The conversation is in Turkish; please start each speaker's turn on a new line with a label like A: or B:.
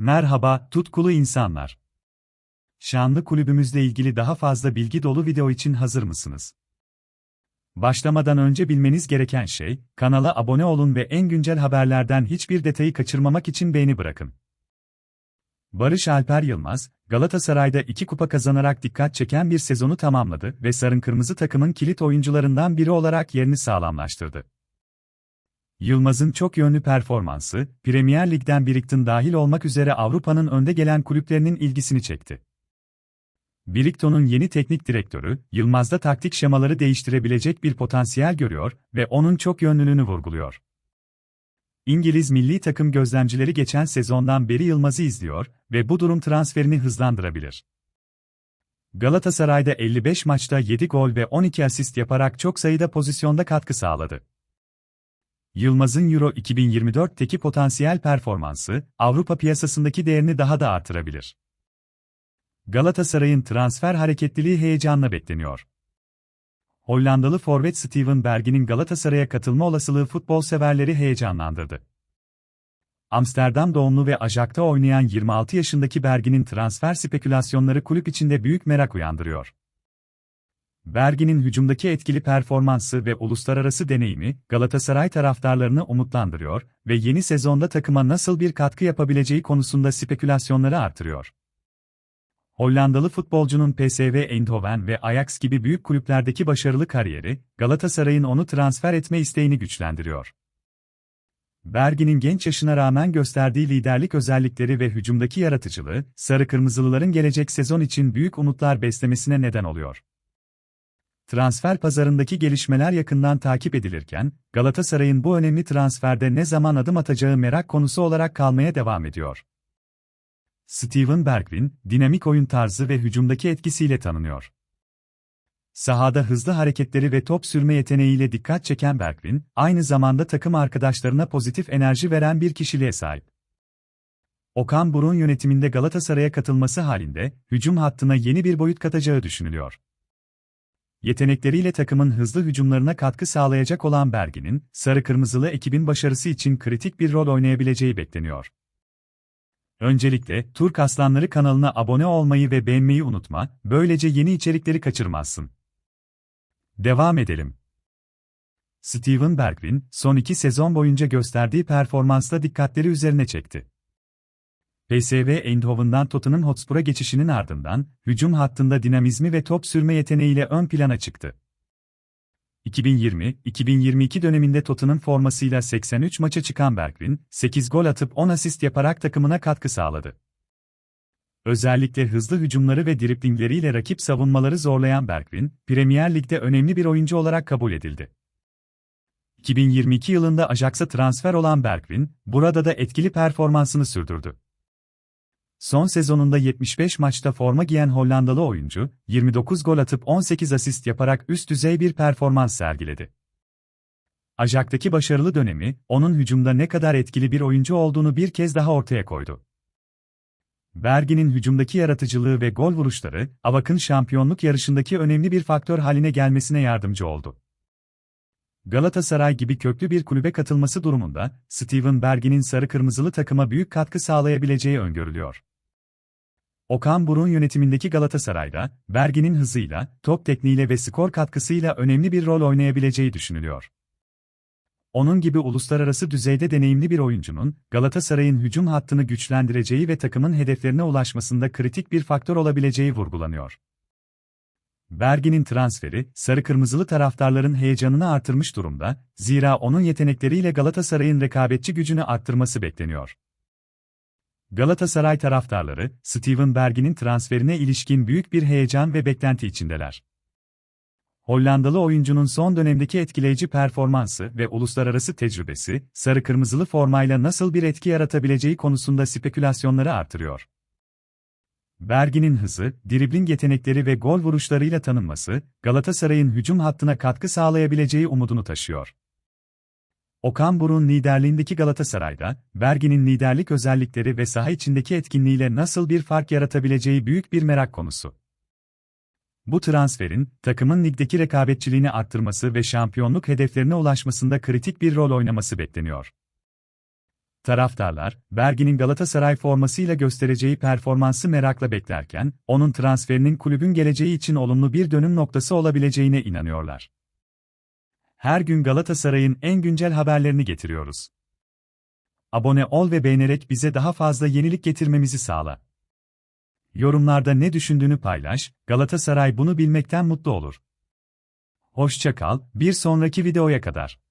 A: Merhaba, tutkulu insanlar. Şanlı kulübümüzle ilgili daha fazla bilgi dolu video için hazır mısınız? Başlamadan önce bilmeniz gereken şey, kanala abone olun ve en güncel haberlerden hiçbir detayı kaçırmamak için beğeni bırakın. Barış Alper Yılmaz, Galatasaray'da iki kupa kazanarak dikkat çeken bir sezonu tamamladı ve sarın kırmızı takımın kilit oyuncularından biri olarak yerini sağlamlaştırdı. Yılmaz'ın çok yönlü performansı, Premier Lig'den Biriktin dahil olmak üzere Avrupa'nın önde gelen kulüplerinin ilgisini çekti. Birikton'un yeni teknik direktörü, Yılmaz'da taktik şemaları değiştirebilecek bir potansiyel görüyor ve onun çok yönlülüğünü vurguluyor. İngiliz milli takım gözlemcileri geçen sezondan beri Yılmaz'ı izliyor ve bu durum transferini hızlandırabilir. Galatasaray'da 55 maçta 7 gol ve 12 asist yaparak çok sayıda pozisyonda katkı sağladı. Yılmaz'ın Euro 2024'teki potansiyel performansı, Avrupa piyasasındaki değerini daha da artırabilir. Galatasaray'ın transfer hareketliliği heyecanla bekleniyor. Hollandalı forvet Steven Berg'in Galatasaray'a katılma olasılığı futbol severleri heyecanlandırdı. Amsterdam doğumlu ve Ajax'ta oynayan 26 yaşındaki Berg'in transfer spekülasyonları kulüp içinde büyük merak uyandırıyor. Bergin'in hücumdaki etkili performansı ve uluslararası deneyimi, Galatasaray taraftarlarını umutlandırıyor ve yeni sezonda takıma nasıl bir katkı yapabileceği konusunda spekülasyonları artırıyor. Hollandalı futbolcunun PSV Eindhoven ve Ajax gibi büyük kulüplerdeki başarılı kariyeri, Galatasaray'ın onu transfer etme isteğini güçlendiriyor. Bergin'in genç yaşına rağmen gösterdiği liderlik özellikleri ve hücumdaki yaratıcılığı, Sarı Kırmızılıların gelecek sezon için büyük umutlar beslemesine neden oluyor. Transfer pazarındaki gelişmeler yakından takip edilirken, Galatasaray'ın bu önemli transferde ne zaman adım atacağı merak konusu olarak kalmaya devam ediyor. Steven Bergwijn, dinamik oyun tarzı ve hücumdaki etkisiyle tanınıyor. Sahada hızlı hareketleri ve top sürme yeteneğiyle dikkat çeken Bergwijn, aynı zamanda takım arkadaşlarına pozitif enerji veren bir kişiliğe sahip. Okan Burun yönetiminde Galatasaray'a katılması halinde, hücum hattına yeni bir boyut katacağı düşünülüyor. Yetenekleriyle takımın hızlı hücumlarına katkı sağlayacak olan Bergin'in, sarı-kırmızılı ekibin başarısı için kritik bir rol oynayabileceği bekleniyor. Öncelikle, Turk Aslanları kanalına abone olmayı ve beğenmeyi unutma, böylece yeni içerikleri kaçırmazsın. Devam edelim. Steven Bergwijn, son iki sezon boyunca gösterdiği performansla dikkatleri üzerine çekti. PSV Eindhoven'dan Tottenham Hotspur'a geçişinin ardından, hücum hattında dinamizmi ve top sürme yeteneğiyle ön plana çıktı. 2020-2022 döneminde Tottenham formasıyla 83 maça çıkan Bergwijn, 8 gol atıp 10 asist yaparak takımına katkı sağladı. Özellikle hızlı hücumları ve driplingleriyle rakip savunmaları zorlayan Bergwijn, Premier Lig'de önemli bir oyuncu olarak kabul edildi. 2022 yılında Ajax'a transfer olan Bergwijn, burada da etkili performansını sürdürdü. Son sezonunda 75 maçta forma giyen Hollandalı oyuncu, 29 gol atıp 18 asist yaparak üst düzey bir performans sergiledi. Ajax'taki başarılı dönemi, onun hücumda ne kadar etkili bir oyuncu olduğunu bir kez daha ortaya koydu. Bergin'in hücumdaki yaratıcılığı ve gol vuruşları, Avak'ın şampiyonluk yarışındaki önemli bir faktör haline gelmesine yardımcı oldu. Galatasaray gibi köklü bir kulübe katılması durumunda, Steven Bergin'in sarı-kırmızılı takıma büyük katkı sağlayabileceği öngörülüyor. Okan Burun yönetimindeki Galatasaray'da, Bergin'in hızıyla, top tekniğiyle ve skor katkısıyla önemli bir rol oynayabileceği düşünülüyor. Onun gibi uluslararası düzeyde deneyimli bir oyuncunun, Galatasaray'ın hücum hattını güçlendireceği ve takımın hedeflerine ulaşmasında kritik bir faktör olabileceği vurgulanıyor. Bergin'in transferi, sarı-kırmızılı taraftarların heyecanını artırmış durumda, zira onun yetenekleriyle Galatasaray'ın rekabetçi gücünü arttırması bekleniyor. Galatasaray taraftarları, Steven Bergin'in transferine ilişkin büyük bir heyecan ve beklenti içindeler. Hollandalı oyuncunun son dönemdeki etkileyici performansı ve uluslararası tecrübesi, sarı-kırmızılı formayla nasıl bir etki yaratabileceği konusunda spekülasyonları artırıyor. Bergin'in hızı, dribling yetenekleri ve gol vuruşlarıyla tanınması, Galatasaray'ın hücum hattına katkı sağlayabileceği umudunu taşıyor. Okan Burun liderliğindeki Galatasaray'da, Bergin'in liderlik özellikleri ve saha içindeki etkinliğiyle nasıl bir fark yaratabileceği büyük bir merak konusu. Bu transferin, takımın ligdeki rekabetçiliğini arttırması ve şampiyonluk hedeflerine ulaşmasında kritik bir rol oynaması bekleniyor. Taraftarlar, Bergin'in Galatasaray formasıyla göstereceği performansı merakla beklerken, onun transferinin kulübün geleceği için olumlu bir dönüm noktası olabileceğine inanıyorlar. Her gün Galatasaray'ın en güncel haberlerini getiriyoruz. Abone ol ve beğenerek bize daha fazla yenilik getirmemizi sağla. Yorumlarda ne düşündüğünü paylaş, Galatasaray bunu bilmekten mutlu olur. Hoşça kal, bir sonraki videoya kadar.